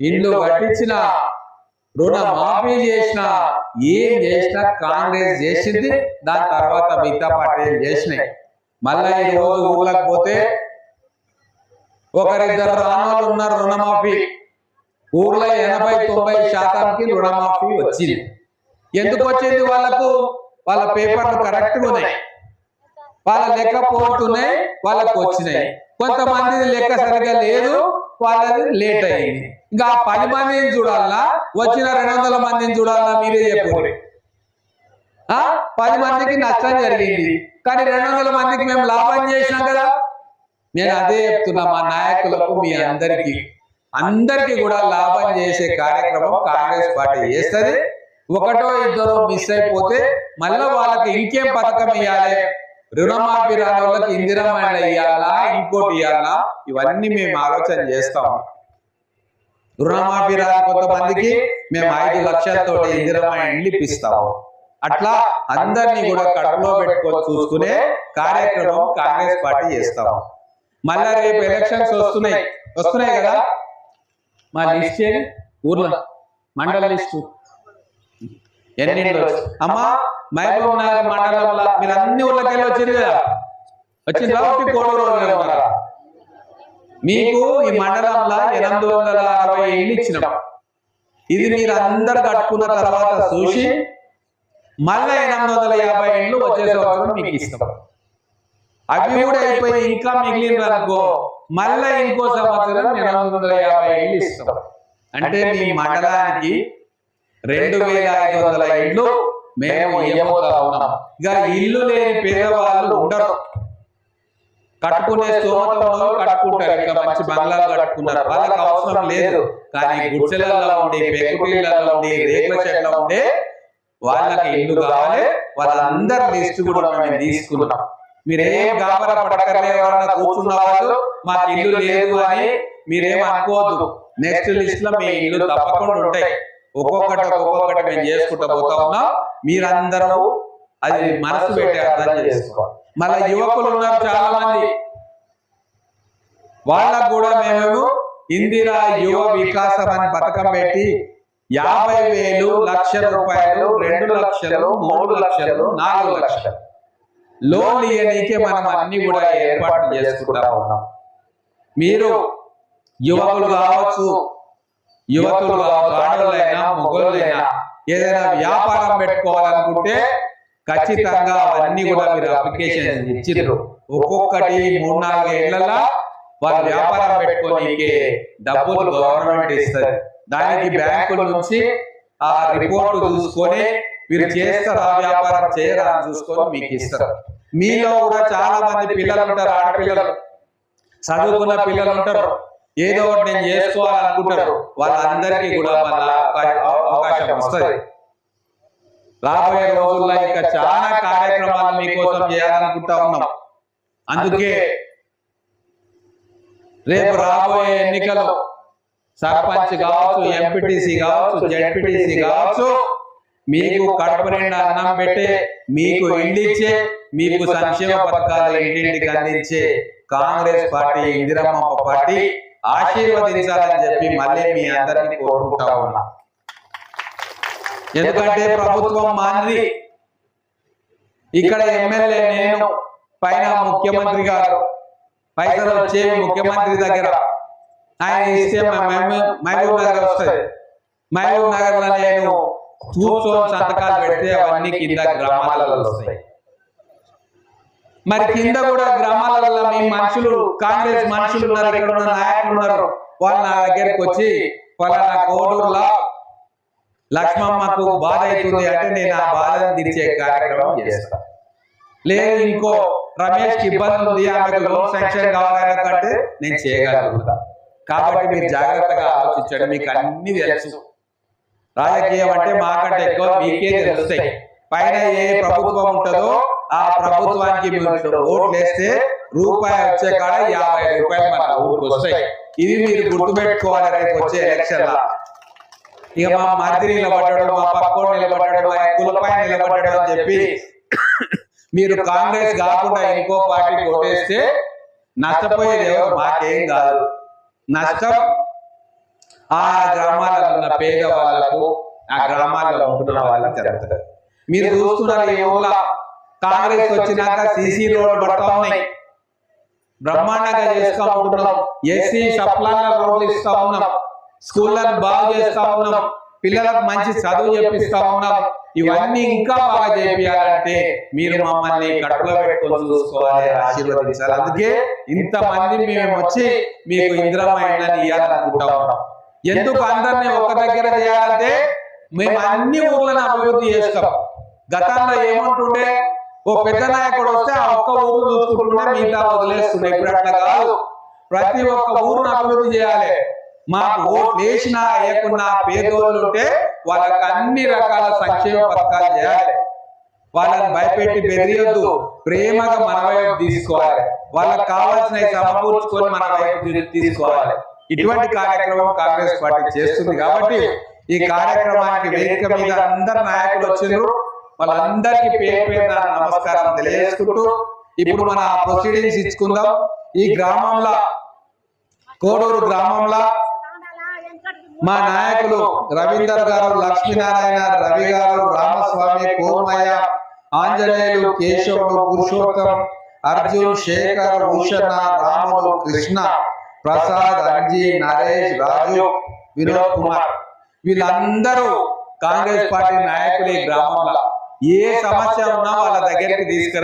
ఇండ్లు కట్టించిన రుణ మాఫీ చేసిన ఏం చేసినా కాంగ్రెస్ చేసింది దాని తర్వాత మిగతా పార్టీలు చేసినాయి. మళ్ళా ఈ రోజు ఊళ్ళకి పోతే ఒకరిద్దరు రాణాలు ఉన్నారు రుణమాఫీ ఊర్లో ఎనభై తొంభై శాతానికి రుణమాఫీ వచ్చింది. ఎందుకు వచ్చింది? వాళ్ళకు వాళ్ళ పేపర్లు కరెక్ట్గా ఉన్నాయి. వాళ్ళ లెక్క పోతున్నాయి వాళ్ళకు వచ్చినాయి. కొంతమంది లెక్క సరిగా లేదు వాళ్ళది లేట్ అయింది. ఇంకా ఆ పది మందిని చూడాలన్నా వచ్చిన రెండు వందల మందిని చూడాలన్నా మీరే చెప్పండి. ఆ? పది మందికి నష్టం జరిగింది. కానీ రెండు వందల మందికి మేము లాభం చేసినాం కదా. నేను అదే చెప్తున్నా మా నాయకులకు మీ అందరికీ. అందరికీ. కూడా లాభం చేసే కార్యక్రమం కాంగ్రెస్ పార్టీ చేస్తుంది. ఒకటో ఇద్దరు మిస్ అయిపోతే మళ్ళీ వాళ్ళకి ఇంకేం పథకం ఇవ్వాలి రుణమాఫీ రాని వాళ్ళకి ఇందిరమ్మ ఇవ్వాలా ఇంకోటి ఇవ్వాలా ఇవన్నీ మేము ఆలోచన చేస్తాం. రుణమాఫీ రాని కొంతమందికి మేము ఐదు లక్షలతో ఇందిరమ్మ ఇండ్లు ఇప్పిస్తాము అట్లా అందరినీ కూడా కడుపులో పెట్టుకొని చూసుకునే కార్యక్రమం కాంగ్రెస్ పార్టీ చేస్తాం. మళ్ళా రేపు ఎలక్షన్స్ వస్తున్నాయి. వస్తున్నాయి. కదా? మా లిస్ట్? ఊర్లో మండల లిస్టు. ఎన్ని? అమ్మా మహబూబ్ నగర్ మండలంలో మీరు అన్ని ఊళ్ళకి వెళ్ళి వచ్చింది కదా వచ్చింది కాబట్టి కోడు రోజులు ఉన్నారా మీకు ఈ మండలంలో ఎనిమిది వందల అరవై ఇల్లు ఇచ్చినాం. ఇది మీరు అందరు కట్టుకున్న తర్వాత చూసి మళ్ళా ఎనిమిది వందల యాభై ఇళ్ళు వచ్చే సంవత్సరం మీకు ఇస్తాం. అవి కూడా అయిపోయి ఇంకా మిగిలిన అనుకో మళ్ళా ఇంకో సంవత్సరం ఎనిమిది వందల యాభై ఇళ్ళు ఇస్తాం. అంటే మీ మండలానికి రెండు వేల ఐదు వందల ఇళ్ళు మేము ఇవ్వబోతా ఉన్నాం ఇక ఇల్లు లేని పేదవాళ్ళు ఉండరు. కట్టుకునే స్తోమత ఉన్నోళ్ళు కట్టుకుంటారు. ఇంకా మంచి బంగ్లాలు కట్టుకున్నారు. వాళ్ళకి అవసరం లేదు. కానీ గుడిసెలలో ఉండి పెంకుటిళ్ళలో ఉండి రేకుల చెట్ల ఉండే వాళ్ళకి ఇల్లు కావాలి. వాళ్ళందరి లిస్ట్ కూడా మేము తీసుకున్నాం. మీరేం గాబరా ఎవరన్నా కూర్చున్న వాళ్ళు మాకు ఇల్లు లేదు అని మీరేం అనుకోవద్దు. నెక్స్ట్ లిస్ట్లో మీ ఇల్లు తప్పకుండా ఉంటాయి. ఒక్కొక్కటి ఒక్కొక్కటి మేము చేసుకుంటూ పోతా ఉన్నాం. మీరందరూ అది మనసు పెట్టి అర్థం చేసుకోవాలి మళ్ళీ యువకులు ఉన్నారు చాలా మంది. వాళ్ళకు కూడా మేము ఇందిరా యువ వికాసం అని పథకం పెట్టి యాభై వేలు లక్ష రూపాయలు రెండు లక్షలు మూడు లక్షలు నాలుగు లక్షలు. లోన్ ఇవ్వనీకే మనం అన్ని కూడా ఏర్పాటు చేసుకుంటా ఉన్నాం. మీరు యువకులు కావచ్చు యువకులు కావచ్చు మొగోళ్ళైనా ఏదైనా వ్యాపారం పెట్టుకోవాలనుకుంటే ఖచ్చితంగా అవన్నీ కూడా మీరు అప్లికేషన్ ఇచ్చిర్రు. ఒక్కొక్కటి మూడు నాలుగు ఏళ్ళలో వాళ్ళు వ్యాపారం పెట్టుకోనికి డబ్బులు గవర్నమెంట్ ఇస్తుంది దానికి బ్యాంకుల నుంచి ఆ రిపోర్ట్ చూసుకొని మీరు చేస్తారా వ్యాపారం చేయరా చూసుకొని మీకు ఇస్తారు. మీలో కూడా చాలా మంది పిల్లలు ఉంటారు ఆడపిల్లలు. చదువుకున్న పిల్లలు ఉంటారు. ఏదో ఒకటి నేను చేసుకోవాలనుకుంటారు. వాళ్ళందరికీ కూడా మళ్ళా అవకా- అవకాశం వస్తుంది. రాబోయే రోజుల్లో ఇంకా చాలా కార్యక్రమాలు మీకోసం చేయాలనుకుంటా ఉన్నాం. అందుకే రేపు రాబోయే ఎన్నికలు సర్పంచ్ కావచ్చు ఎంపీటీసీ కావచ్చు జెడ్పీటీసీ కావచ్చు మీకు కడుపు నిండా అన్నం పెట్టే మీకు ఇండిచ్చే మీకు సంక్షేమ పథకాలు ఇంటింటికి అందించే కాంగ్రెస్ పార్టీ ఇందిరమ్మ పార్టీ ఆశీర్వదించాలని చెప్పి మళ్ళీ మీ అందరినీ కోరుకుంటా ఉన్నా. ఎందుకంటే ప్రభుత్వం మాది ఇక్కడ ఎమ్మెల్యే నేను పైన ముఖ్యమంత్రి గారు. పైసలు వచ్చేవి ముఖ్యమంత్రి దగ్గర. ఆయన ఇస్తే మహబూబ్ నగర్ వస్తుంది మహబూబ్ నగర్లో నేను కూర్చొని సంతకాలు పెడితే అవన్నీ కింద గ్రామాలలో వస్తాయి. మరి కింద కూడా గ్రామాలలో మీ మనుషులు కాంగ్రెస్ మనుషులు ఉన్నారు ఇక్కడ ఉన్న నాయకులు ఉన్నారు. వాళ్ళు నా దగ్గరికి వచ్చి పలానా కోడూరులో లక్ష్మమ్మకు బాధ అవుతుంది అంటే నేను ఆ బాధను తీర్చే కార్యక్రమం చేస్తాను లేదు ఇంకో రమేష్ ఇబ్బంది ఉంది ఆమెకు లోన్ శాంక్షన్ కావాలంటే నేను చేయగలుగుతా. కాబట్టి మీరు జాగ్రత్తగా ఆలోచించండి మీకు అన్ని తెలుసు. రాజకీయం అంటే మాకంటే ఎక్కువ మీకే తెలుస్తాయి. పైన ఏ ప్రభుత్వం ఉంటుందో ఆ ప్రభుత్వానికి మీరు ఓట్లు వేస్తే రూపాయి వచ్చే కాడ యాభై రూపాయలు మన ఊరికి వస్తాయి. ఇది మీరు గుర్తుపెట్టుకోవాలి రేపు వచ్చే ఎలక్షన్ ఇక మా మరిది నిలబడ్డాడు మా పక్కోడు నిలబడ్డాడు మా కులపై నిలబడ్డాడు అని చెప్పి మీరు కాంగ్రెస్ కాకుండా ఇంకో పార్టీ ఓటేస్తే నష్టపోయేది ఎవరు? మాకేం కాదు. నష్టం ఆ గ్రామాలలో ఉన్న పేదవాళ్ళకు ఆ గ్రామాల్లో ఉంటున్న వాళ్ళకి జరుగుతుంది. మీరు చూస్తున్నారు ఈ ఊళ్ళో కాంగ్రెస్ వచ్చినాక సీసీ రోడ్లు పడతా ఉన్నాయి. బ్రహ్మాండంగా చేస్తా ఉంటున్నాం ఎస్సీ సప్లాన్ల రోడ్లు ఇస్తా ఉన్నాం. స్కూళ్ళను బాగు చేస్తా ఉన్నాం. పిల్లలకు మంచి చదువు చెప్పిస్తా ఉన్నాం. ఇవన్నీ ఇంకా బాగా చేయాలంటే మీరు మమ్మల్ని కడుపులో పెట్టుకొని చూసుకోవాలి ఆశీర్వదించాలి. అందుకే ఇంతమంది మేము వచ్చి మీకు ఇంద్రమైందని ఇవ్వాలనుకుంటా ఉన్నాం. ఎందుకు అందరినీ ఒక దగ్గర చేయాలంటే మేము అన్ని ఊర్లను అభివృద్ధి చేస్తాం. గతంలో ఏమంటుండే ఓ పెద్ద నాయకుడు వస్తే ఆ ఒక్క ఊరు చూసుకుంటుంటే మిగతా వదిలేస్తుండే ఇప్పుడు అట్లా కాదు ప్రతి ఒక్క ఊరును అభివృద్ధి చేయాలి. మాకు ఓట్లు వేసినా వేయకున్నా పేదోళ్ళు ఉంటే వాళ్ళకి అన్ని రకాల సంక్షేమ పథకాలు చేయాలి. వాళ్ళని భయపెట్టి బెదిరియొద్దు. ప్రేమగా మన వైపు తీసుకోవాలి. వాళ్ళకి కావాల్సిన సమకూర్చుకొని మన వైపు తీసుకోవాలి. ఇటువంటి కార్యక్రమం కాంగ్రెస్ పార్టీ చేస్తుంది. కాబట్టి ఈ కార్యక్రమానికి వేదిక మీద అందరు నాయకులు వచ్చిండ్రు. వాళ్ళందరికీ పేరు పేరు నమస్కారం తెలియజేసుకుంటూ ఇప్పుడు మన ప్రొసీడింగ్స్ ఇచ్చుకుందాం. ఈ గ్రామంలో కోడూరు గ్రామంలో మా నాయకులు రవీందర్ గారు లక్ష్మీనారాయణ రవి గారు రామస్వామి కోమయ్య ఆంజనేయులు కేశవుడు పురుషోత్తం అర్జున్ శేఖర్ భూషణ రాములు కృష్ణ ప్రసాద్ అంజీ నరేష్ రాజు వినోద్ కుమార్. వీళ్ళందరూ కాంగ్రెస్ పార్టీ నాయకులు ఈ గ్రామంలో. ఏ సమస్య ఉన్నా వాళ్ళ దగ్గరికి తీసుకురా